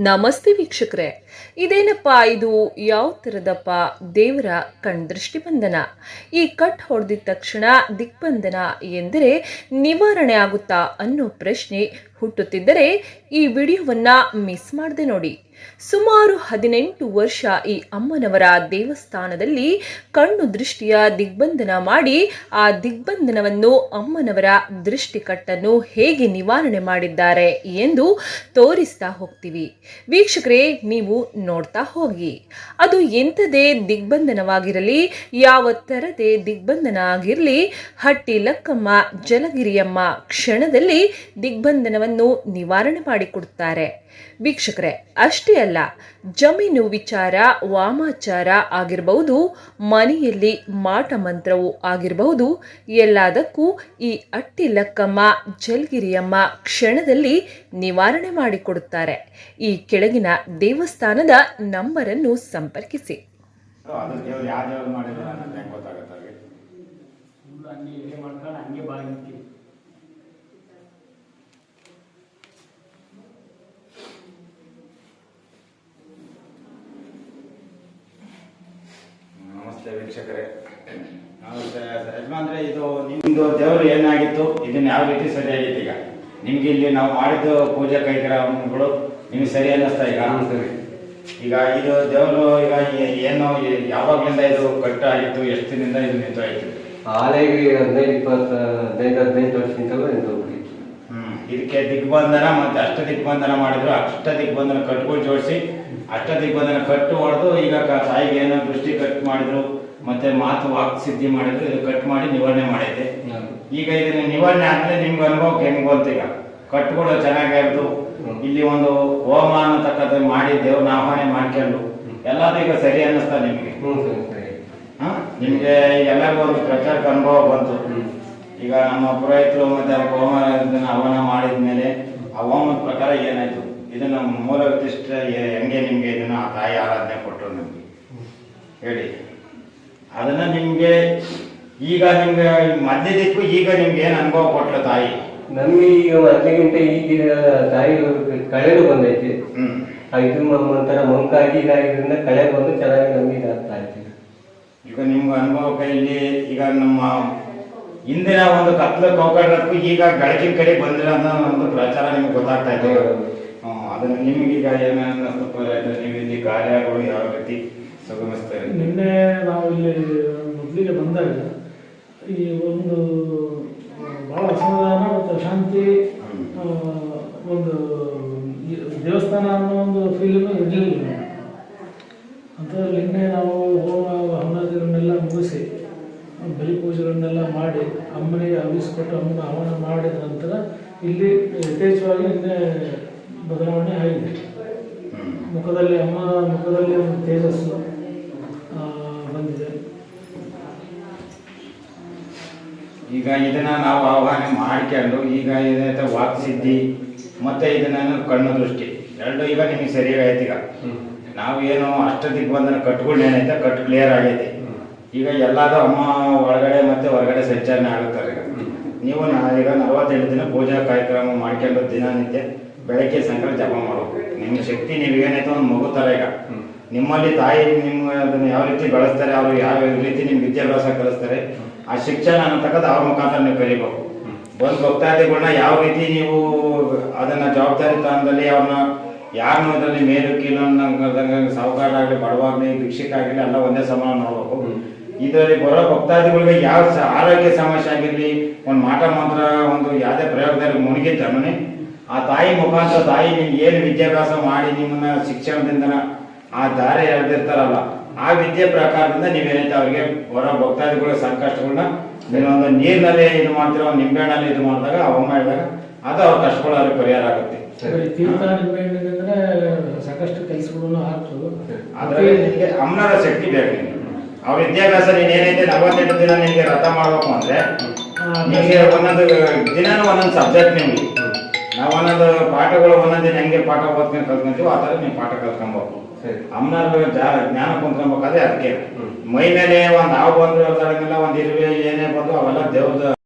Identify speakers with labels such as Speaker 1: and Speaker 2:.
Speaker 1: ನಮಸ್ತೆ ವೀಕ್ಷಕರೇ. ಇದೇನಪ್ಪ ಇದು? ಯಾವ ಥರದಪ್ಪ ದೇವರ ಕಣ್ದೃಷ್ಟಿ ಬಂಧನ ಈ ಕಟ್ ಹೊಡೆದಿದ ತಕ್ಷಣ ದಿಗ್ಬಂಧನ ಎಂದರೆ ನಿವಾರಣೆ ಆಗುತ್ತಾ ಅನ್ನೋ ಪ್ರಶ್ನೆ ಹುಟ್ಟುತ್ತಿದ್ದರೆ ಈ ವಿಡಿಯೋವನ್ನ ಮಿಸ್ ಮಾಡದೆ ನೋಡಿ. ಸುಮಾರು ಹದಿನೆಂಟು ವರ್ಷ ಈ ಅಮ್ಮನವರ ದೇವಸ್ಥಾನದಲ್ಲಿ ಕಣ್ಣು ದೃಷ್ಟಿಯ ದಿಗ್ಬಂಧನ ಮಾಡಿ ಆ ದಿಗ್ಬಂಧನವನ್ನು ಅಮ್ಮನವರ ದೃಷ್ಟಿಕಟ್ಟನ್ನು ಹೇಗೆ ನಿವಾರಣೆ ಮಾಡಿದ್ದಾರೆ ಎಂದು ತೋರಿಸ್ತಾ ಹೋಗ್ತೀವಿ. ವೀಕ್ಷಕರೇ, ನೀವು ನೋಡ್ತಾ ಹೋಗಿ. ಅದು ಎಂಥದೇ ದಿಗ್ಬಂಧನವಾಗಿರಲಿ, ಯಾವ ಥರದೇ ದಿಗ್ಬಂಧನ ಆಗಿರಲಿ, ಹಟ್ಟಿ ಲಕ್ಕಮ್ಮ, ಜಲಗಿರಿಯಮ್ಮ ಕ್ಷಣದಲ್ಲಿ ದಿಗ್ಬಂಧನವನ್ನು ನಿವಾರಣೆ ಮಾಡಿಕೊಡುತ್ತಾರೆ ವೀಕ್ಷಕರೇ, ಅಷ್ಟೇ ಅಲ್ಲ ಜಮೀನು ವಿಚಾರ ವಾಮಾಚಾರ ಆಗಿರಬಹುದು ಮನೆಯಲ್ಲಿ ಮಾಟ ಮಂತ್ರವು ಆಗಿರಬಹುದು ಎಲ್ಲದಕ್ಕೂ ಈ ಅಟ್ಟಿ ಲಕ್ಕಮ್ಮ ಜಲ್ಗಿರಿಯಮ್ಮ ಕ್ಷಣದಲ್ಲಿ ನಿವಾರಣೆ ಮಾಡಿಕೊಡುತ್ತಾರೆ. ಈ ಕೆಳಗಿನ ದೇವಸ್ಥಾನದ ನಂಬರನ್ನು ಸಂಪರ್ಕಿಸಿ
Speaker 2: ಅದು ದೇವ್ರು ಯಾವ ದೇವ್ರು ಮಾಡಿದ್ರೆ ಅನ್ನೋದು ಹೆಂಗೆ ಗೊತ್ತಾಗುತ್ತೆ ಅವ್ರಿಗೆ
Speaker 3: ಫುಲ್ ಹಂಗೆ ಎಲೆ ಮಾಡ್ಕೊಂಡು ಹಂಗೆ ಬಾಯಿ ನಿಂತೀವಿ
Speaker 2: ನಮಸ್ತೆ ವೀಕ್ಷಕರೇ. ನಮಸ್ತೆ ಯಜಮಾನ್ರೆ ಇದು ನಿಮ್ದು ದೇವರು ಏನಾಗಿತ್ತು? ಇದನ್ನ ಯಾವ ರೀತಿ ಸರಿಯಾಗಿತ್ತು ಈಗ? ನಿಮ್ಗೆ ಇಲ್ಲಿ ನಾವು ಮಾಡಿದ್ದು ಪೂಜೆ ಕೈಕರ್ಯಗಳು ನಿಮ್ಗೆ ಸರಿ ಅನ್ನಿಸ್ತಾ ಈಗ? ಈಗ ಇದು ದೇವರು ಈಗ ಏನು ಯಾವಾಗ್ಲಿಂದ ಇದು ಕಟ್ಟಾಯಿತು ಆಗಿತ್ತು ಎಷ್ಟು ದಿನದಿಂದ ಇದು ನಿಂತೋಯ್ತು?
Speaker 4: ಆಲೆಗೆ ಹದಿನೈದು ಇಪ್ಪತ್ತು ಹದಿನೈದು ಹದಿನೈದು ವರ್ಷದಿಂದಲೂ ನಿಂತು
Speaker 2: ಹ್ಮ್. ಇದಕ್ಕೆ ದಿಗ್ಬಂಧನ ಮತ್ತೆ ಅಷ್ಟ ದಿಗ್ಬಂಧನ ಮಾಡಿದ್ರು. ಅಷ್ಟ ದಿಗ್ಬಂಧನ ಕಟ್ಕೊಂಡು ಜೋಡಿಸಿ ಅಷ್ಟ ದಿಗ್ಬಂಧನ ಕಟ್ಟು ಹೊಡೆದು ಈಗ ತಾಯಿಗೆ ಏನೋ ದೃಷ್ಟಿ ಕಟ್ ಮಾಡಿದ್ರು. ಮತ್ತೆ ಮಾತು ವಾಕ್ ಸಿದ್ಧಿ ಮಾಡಿದ್ರು ಇದು ಕಟ್ ಮಾಡಿ ನಿವಾರಣೆ ಮಾಡೈತೆ ಈಗ ಇದನ್ನ ನಿವಾರಣೆ ಆದ್ರೆ ನಿಮ್ಗೆ ಅನುಭವಕ್ಕೆ ಹೆಂಗ್ ಬಂತು ಈಗ. ಕಟ್ಗಳು ಚೆನ್ನಾಗಿರ್ದು. ಇಲ್ಲಿ ಒಂದು ಹೋಮ ಅನ್ನತಕ್ಕದ್ದು ಮಾಡಿ ದೇವ್ರನ್ನ ಆಹ್ವಾನ ಮಾಡ್ಕೊಂಡು ಎಲ್ಲದೂ ಈಗ ಸರಿ ಅನ್ನಿಸ್ತಾ ನಿಮ್ಗೆ. ನಿಮ್ಗೆ ಎಲ್ಲರಿಗೂ ಒಂದು ಪ್ರಚಾರಕ್ಕೆ ಅನುಭವ ಬಂತು. ಈಗ ನಮ್ಮ ಪುರೋಹಿತರು ಮತ್ತೆ ಹೋಮ ಆಹ್ವಾನ ಹವನ ಮಾಡಿದ್ಮೇಲೆ ಆ ಹೋಮದ ಪ್ರಕಾರ ಏನಾಯ್ತು? ಇದನ್ನ ಮೂಲ ವ್ಯಕ್ತಿಷ್ಟ ಹೆಂಗೆ ನಿಮ್ಗೆ ಇದನ್ನ ಆ ತಾಯಿ ಆರಾಧನೆ ಕೊಟ್ಟರು ನಿಮ್ಗೆ? ಹೇಳಿ. ಅದನ್ನ ನಿಮ್ಗೆ ಈಗ ನಿಮ್ಗೆ ಮಧ್ಯದಿಕ್ಕು ಈಗ ನಿಮ್ಗೆ ಏನ್ ಅನುಭವ ಕೊಟ್ಲು ತಾಯಿ?
Speaker 4: ನಮ್ಗೆ ಈಗ ಮೊದಲಿಗಿಂತ ಈಗ ತಾಯಿ ಕಳೆದು ಬಂದೈತಿ. ಇದು ಒಂಥರ ಮಂಕಾಗಿ ಇದಾಗಿದ್ರಿಂದ ಕಳೆ ಬಂದು ಚೆನ್ನಾಗಿ ನಮ್ಗೆ ಇದಾಗ್ತಾ ಐತಿ
Speaker 2: ಈಗ ನಿಮ್ಗೆ ಅನುಭವಕ್ಕೆ ಇಲ್ಲಿ ಈಗ ನಮ್ಮ ಹಿಂದಿನ ಒಂದು ಕತ್ಲ ಕೋಕಾಡಕ್ಕೂ ಈಗ ಗಳಕಿನ ಕಡೆ ಬಂದಿಲ್ಲ ಅನ್ನೋ ಒಂದು ಪ್ರಚಾರ ನಿಮ್ಗೆ ಗೊತ್ತಾಗ್ತಾ ಇದೆ. ಅದನ್ನ ನಿಮ್ಗೆ ಈಗ ಏನು ಸ್ವಲ್ಪ ನೀವು ಇಲ್ಲಿ ಕಾರ್ಯಗಳು ಯಾವ ರೀತಿ
Speaker 3: ನಿನ್ನೆ ನಾವು ಇಲ್ಲಿ ಮೊದಲಿಗೆ ಬಂದಾಗ ಈ ಒಂದು ಭಾಳ ಅಸಮಾಧಾನ ಮತ್ತು ಶಾಂತಿ ಒಂದು ದೇವಸ್ಥಾನ ಅನ್ನೋ ಒಂದು ಫೀಲಿಂಗ್ ಇರಲಿಲ್ಲ. ಅಂಥದ್ರಲ್ಲಿ ನಿನ್ನೆ ನಾವು ಹೋಮ ಹವನಾದಿಗಳನ್ನೆಲ್ಲ ಮುಗಿಸಿ ಬಲಿ ಪೂಜೆಗಳನ್ನೆಲ್ಲ ಮಾಡಿ ಅಮ್ಮನಿಗೆ ಹವಿಸ್ಕೊಟ್ಟು ಅಮ್ಮನ ಹವನ ಮಾಡಿದ ನಂತರ ಇಲ್ಲಿ ಯಥೇಚ್ಛವಾಗಿ ನಿನ್ನೆ ಬದಲಾವಣೆ ಆಗಿದೆ
Speaker 2: ಹ್ಮ್.
Speaker 3: ಮುಖದಲ್ಲಿ ಅಮ್ಮ ಮುಖದಲ್ಲಿ ಒಂದು ತೇಜಸ್ಸು ಆ, ಬಂದಿದೆ
Speaker 2: ಈಗ ಇದನ್ನು ನಾವು ಆಹ್ವಾನ ಮಾಡ್ಕೊಂಡು ಈಗ ಇದೈತೆ ವಾಕ್ಸಿದ್ಧಿ ಮತ್ತೆ ಇದನ್ನು ಕಣ್ಣು ದೃಷ್ಟಿ. ಎರಡು ಈಗ ನಿಮಗೆ ಸರಿಯಾಗೈತೆ ಈಗ. ನಾವು ಏನು ಅಷ್ಟ ದಿಗ್ಬಂಧನ ಕಟ್ಕೊಂಡು ಏನೈತೆ ಕಟ್ ಕ್ಲಿಯರ್ ಆಗೈತಿ. ಈಗ ಎಲ್ಲಾದ ಅಮ್ಮ ಒಳಗಡೆ ಮತ್ತೆ ಹೊರಗಡೆ ಸಂಚಾಲನೆ ಆಗುತ್ತಾರೆ ಈಗ. ನೀವು ನಾ- ಈಗ ನಲವತ್ತೆಂಟು ದಿನ ಪೂಜಾ ಕಾರ್ಯಕ್ರಮ ಮಾಡ್ಕೊಂಡು ದಿನನಿತ್ಯ ಬೆಳಗ್ಗೆ ಸಂಕಲ್ಪ ಜಪ ಮಾಡಬೇಕು. ನಿಮ್ಮ ಶಕ್ತಿ ನೀವು ಏನೈತೆ ಒಂದು ಮಗು ಥರ ಈಗ. ನಿಮ್ಮಲ್ಲಿ ತಾಯಿ ನಿಮ್ಮ ಅದನ್ನು ಯಾವ ರೀತಿ ಬೆಳೆಸ್ತಾರೆ, ಅವರು ಯಾವ ರೀತಿ ನಿಮ್ಗೆ ವಿದ್ಯಾಭ್ಯಾಸ ಕಲಿಸ್ತಾರೆ, ಆ ಶಿಕ್ಷಣ ಅನ್ನತಕ್ಕದ್ದು ಅವ್ರ ಮುಖಾಂತರ ನೀವು ಕಲಿಬೇಕು. ಬಂದು ಭಕ್ತಾದಿಗಳನ್ನ ಯಾವ ರೀತಿ ನೀವು ಅದನ್ನ ಜವಾಬ್ದಾರಿ ಸ್ಥಾನದಲ್ಲಿ ಅವ್ರನ್ನ ಯಾರನ್ನೂ ಅದರಲ್ಲಿ ಮೇಲು ಕೀಳು ಸಾಹುಕಾರ ಆಗಲಿ ಬಡವಾಗ್ಲಿ ಭಿಕ್ಷಕ ಆಗಲಿ, ಎಲ್ಲ ಒಂದೇ ಸಮಾನ ನೋಡ್ಬೇಕು. ಇದರಲ್ಲಿ ಬರೋ ಭಕ್ತಾದಿಗಳಿಗೆ ಯಾವ ಆರೋಗ್ಯ ಸಮಸ್ಯೆ ಆಗಿರ್ಲಿ, ಒಂದು ಮಾಟ ಮಾತ್ರ ಒಂದು ಯಾವುದೇ ಪ್ರಯೋಗದಲ್ಲಿ ಮುಳುಗಿದ್ದನೇ ಆ ತಾಯಿ ಮುಖಾಂತರ ತಾಯಿ ನಿಮ್ಗೆ ಏನು ವಿದ್ಯಾಭ್ಯಾಸ ಮಾಡಿ ನಿಮ್ಮನ್ನ ಶಿಕ್ಷಣದಿಂದ ಆ ದಾರಿ ಎಳೆದಿರ್ತಾರಲ್ಲ ಆ ವಿದ್ಯೆ ಪ್ರಕಾರದಿಂದ ನೀವೇನೈತೆ ಅವ್ರಿಗೆ ಹೊರ ಭಕ್ತಾದಿಗಳ ಸಂಕಷ್ಟಗಳನ್ನ ನೀವೊಂದು ನೀರಿನಲ್ಲಿ ಇದು ಮಾಡ್ತೀರೋ ನಿಂಬೆ ನಿಂಬೆಹಣ್ಣಲ್ಲಿ ಇದು ಮಾಡಿದಾಗ ಅವಮ್ಮ ಹೋಮ ಹೇಳಿದಾಗ ಅದು ಅವ್ರ ಕಷ್ಟಗಳು ಅವ್ರಿಗೆ ಪರಿಹಾರ ಆಗುತ್ತೆ.
Speaker 3: ತೀರ್ಥ ಸಾಕಷ್ಟು ಕೆಲಸಗಳನ್ನು
Speaker 2: ಅದರಲ್ಲಿ ನಿಮಗೆ ಅಮ್ಮನವರ ಶಕ್ತಿ ಬೇಕು ನಿಮ್ಗೆ. ಅವ್ರ ವಿದ್ಯಾಭ್ಯಾಸ ನೀನ್ ಏನೈತೆ ನಲವತ್ತೆಂಟು ದಿನ ನಿಮಗೆ ರಥ ಮಾಡ್ಬೇಕು ಅಂದ್ರೆ ನಿಮಗೆ ಒಂದೊಂದು ದಿನಾನು ಒಂದೊಂದು ಸಬ್ಜೆಕ್ಟ್ ನಿಮ್ಗೆ. ನಾವು ಒಂದೊಂದು ಪಾಠಗಳು ಒಂದೊಂದು ದಿನ ಹೆಂಗೆ ಪಾಠ ಓದ್ಕೊಂಡು ಕಲ್ತ್ಕೊಂತೀವೋ ಆ ಥರ ನೀವು ಪಾಠ ಕಲ್ತ್ಕೊಬೇಕು ಅಮ್ಮನವ್ರ ಜ್ಞಾನ ಕುಂತ್ಕೊಂಬೇಕಾದ್ರೆ ಅದಕ್ಕೆ. ಮೈ ಮೇಲೆ ಒಂದು ಹಾವು ಬಂದು ಒಂದು ಇರುವೆ, ಏನೇ ಬಂದು ಅವೆಲ್ಲ ದೇವ್ರದ